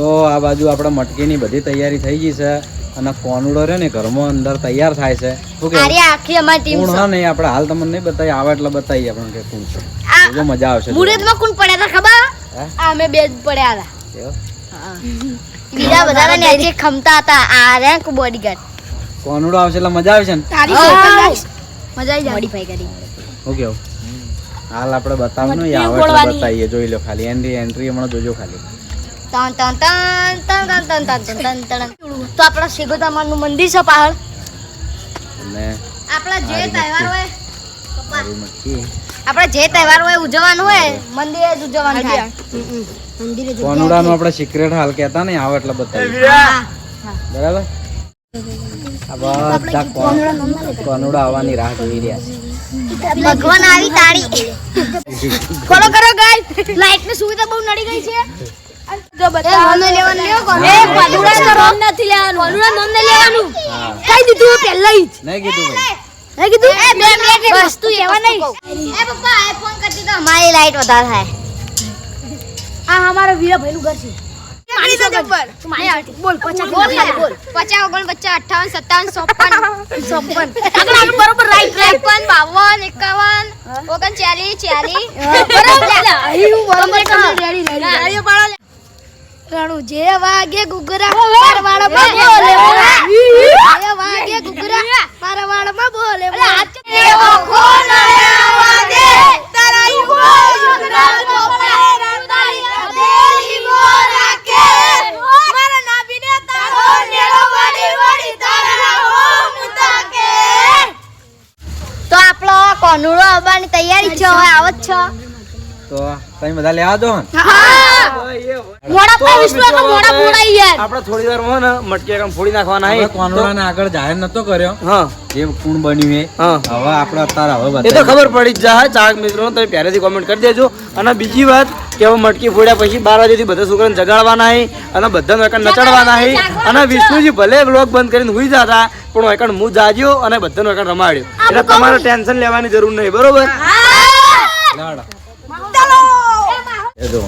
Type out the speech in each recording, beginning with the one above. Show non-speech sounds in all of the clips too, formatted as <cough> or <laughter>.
તો આ બાજુ આપણે મટકીની બધી તૈયારી થઈ ગઈ છે અને કોનુડો રે ને ઘરમાં અંદર તૈયાર થાય છે. શું કે આખી અમારી ટીમ કોણ નહીં આપણે હાલ તમને નહીં બતાવી આવે એટલે બતાવીએ આપણે કે કોણ છે. જો મજા આવશે મુરતમાં કોણ પડ્યા હતા ખબર? આ અમે બે જ પડ્યા હતા. <laughs> બીજા બધા નીચે ખમતા હતા. આ રેન્ક બોડીગાર્ડ કોનુડો આવશે એટલે મજા આવશે ને? તારી મજા આવી જાય મોડીફાઈ કરી. ઓકે હાલ આપણે બતાવવાનું આવે એટલે બતાવીએ. જોઈ લો ખાલી. એન્ટ્રી એન્ટ્રી હમણાં જોજો ખાલી. તન તન તન તન તન તન તન તન તન. તો આપણા શેગોતામાનું મંદિર છે પહાડ. અને આપણા જે તહેવાર હોય આપણા જે તહેવાર હોય ઉજવવાનું હોય મંદિરે જ ઉજવવાનું થાય. મંદિરે કોનુડાનું આપણે સિક્રેટ હાલ કહેતા ને આવે એટલે બતાવી બરાબર? બધા કોનુડા આવવાની રાહ જોઈ રહ્યા છે. ભગવાન આવી તાળી. <laughs> ફોલો કરો ગાઈસ લાઈટની સુવિધા બહુ નડી ગઈ છે. જો બધા નોંધ લેવાનું લ્યો કોણ એ કોનુડા તો રોમ નથી લેવાનું નોંધ નહીં લેવાનું હા. કહી દીધું પહેલા જ. નહીં કીધું ભાઈ. હે કીધું? એ બે મિનિટ વસ્તુ એવા નહીં? એ પપ્પા આઈફોન કરતી તો અમારી લાઈટ વધારે થાય. આ અમારો વીરા ભાઈનું ઘર છે. બોલ પચાસ બોલ બોલ. પચાસ ઓગણ પચાસ અઠાવન સત્તાવન ચોપન ચોપન બરોબર રાઈટ ત્રેપન બાવન એકાવન ઓગણ ચાલીસ ચાલીસ રણુ જે વાગે ગુગરા મારવાડમાં બોલે. જે વાગે ગુગરા બોલે. એવો વાગે તારી મોરા કે મારા નાબીને તારો નેળો વડી વડી તારા હોમ તાકે તો આપણો કોનુડો આવવાની તૈયારી છે? હવે આવત છે. તો તમે બધા લેવા દો. આપણે થોડી ને મટકી ફોડી નાખવાના. આગળ જાહેર નતો કર્યો. હા. જે કુણ બન્યું એ. હવે આપણે અત્યારે હવે એ તો ખબર પડી જ જાય. ચાક મિત્રો તમે પહેલેથી કોમેન્ટ કરી દેજો. અને બીજી વાત કે હવે મટકી ફોડ્યા પછી બાર વાગ્યાથી બધા છોકરાને જગાડવાના હે અને બધાને એકણ નચાડવાના હે અને વિષ્ણુજી ભલે બ્લોગ બંધ કરીને હુઈ જતા પણ એકણ હું જાગ્યો અને બધાનો એકણ રમાડ્યો. એટલે તમારે ટેન્શન લેવાની જરૂર નહીં બરોબર? લાડો. এদো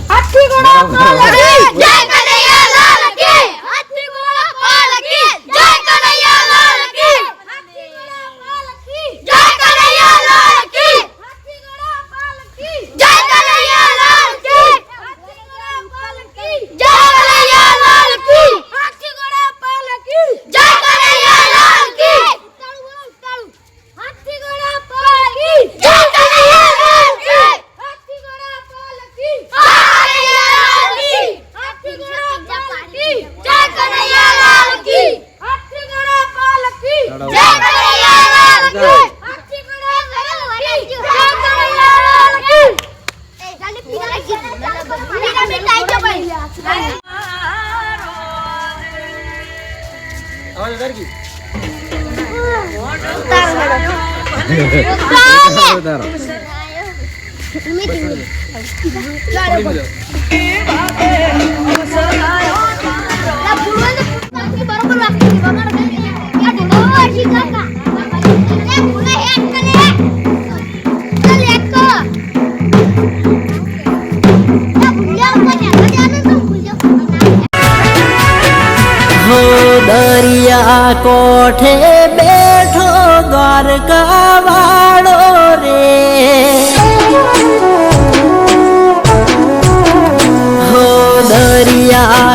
દરિયા કોઠે બેઠો દ્વારકા વાળો રે.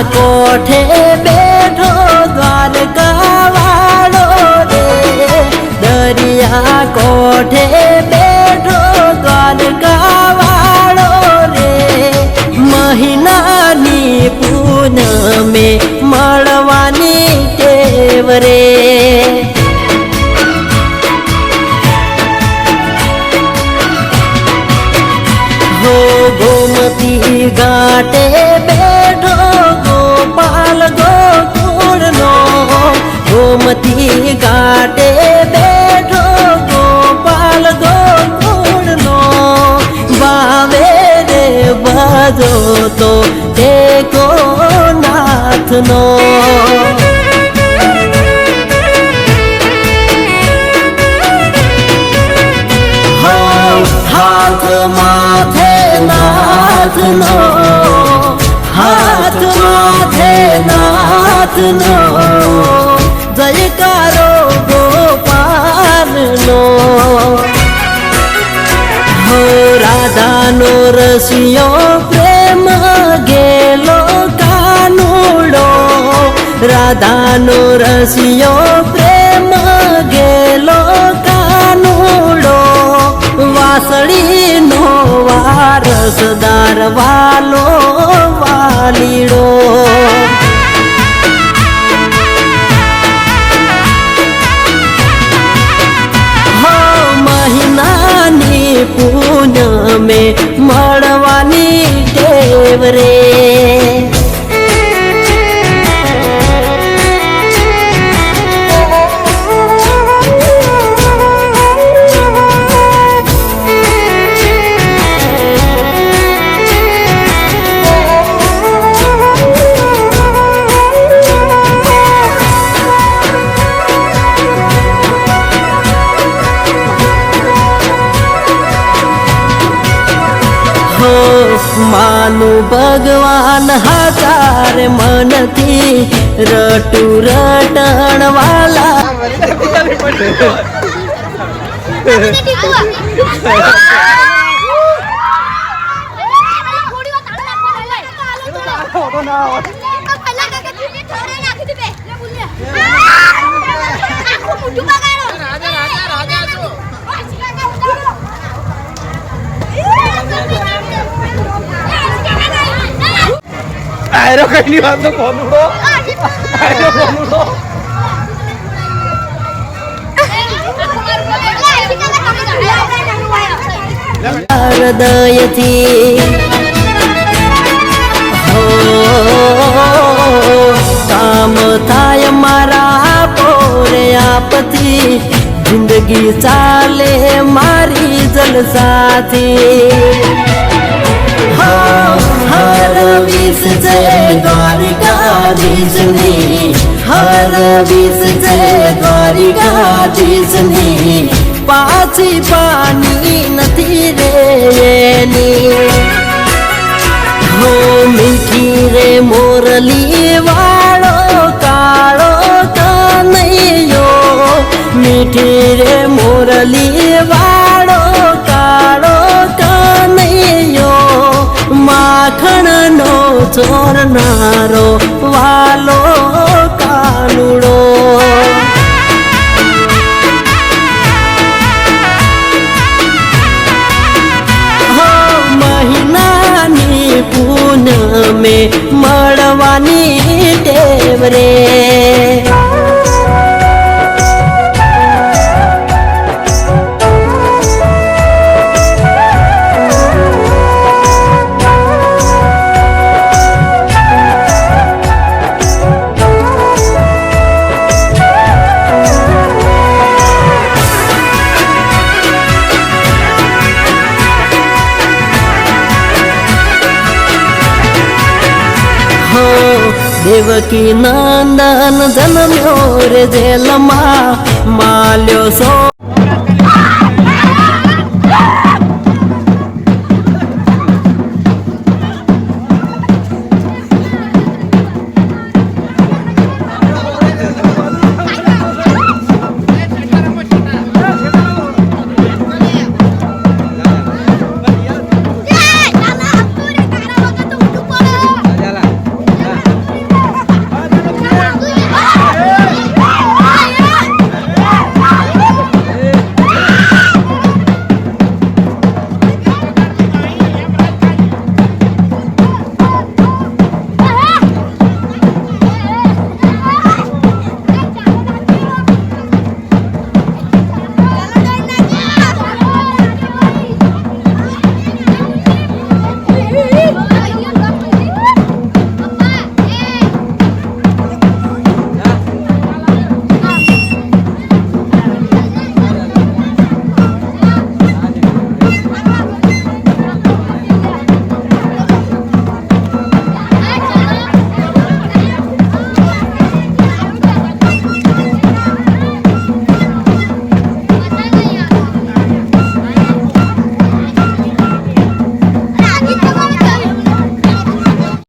કોઠે બેઠો દ્વારકાવાળો રે? દરિયા કોઠે બેઠો દ્વારકાવાળો રે? મહિનાની પૂનમે મળવાની ટેવ રે. ગોમતી ઘાટે ગોમતી ઘાટે બેઠો ગોપાલ ગોકુળનો. બાવે રે ભજો તો ટેકો નાથનો હાથ માથે નાથનો. હાથ માથે નાથનો. જયકારો ગોપાલનો. હો રાધાનો રસિયો પ્રેમ ગેલો કાનુડો રાધાનો રસિયો પ્રેમ ગેલો કાનુડો વાસળીનો વારસદાર વાલો હાચાર મનથી રટુ રટણ વાલા આયરો કઈ ની તો કોનુડો આયરો કોનુડો હૃદયથી કામ થાય મારા પોરે આપથી જિંદગી ચાલે મારી જલસાથી દ્વારિકાધીશની હર વિસ દ્વારિકા જીસની પાછી પાની નથી રે એની હો મીઠી રે મોરલી વાળો કાળો કનૈયો મીઠી રે મોરલી વાળો કાળો કનૈયો માખણનો ચોરનારો વાલો કાનુડો મહિનાની પૂનમે મળવાની ટેવ રે દેવકી નંદન જન્મ્યો રે જેલમાં. માલ્યો સો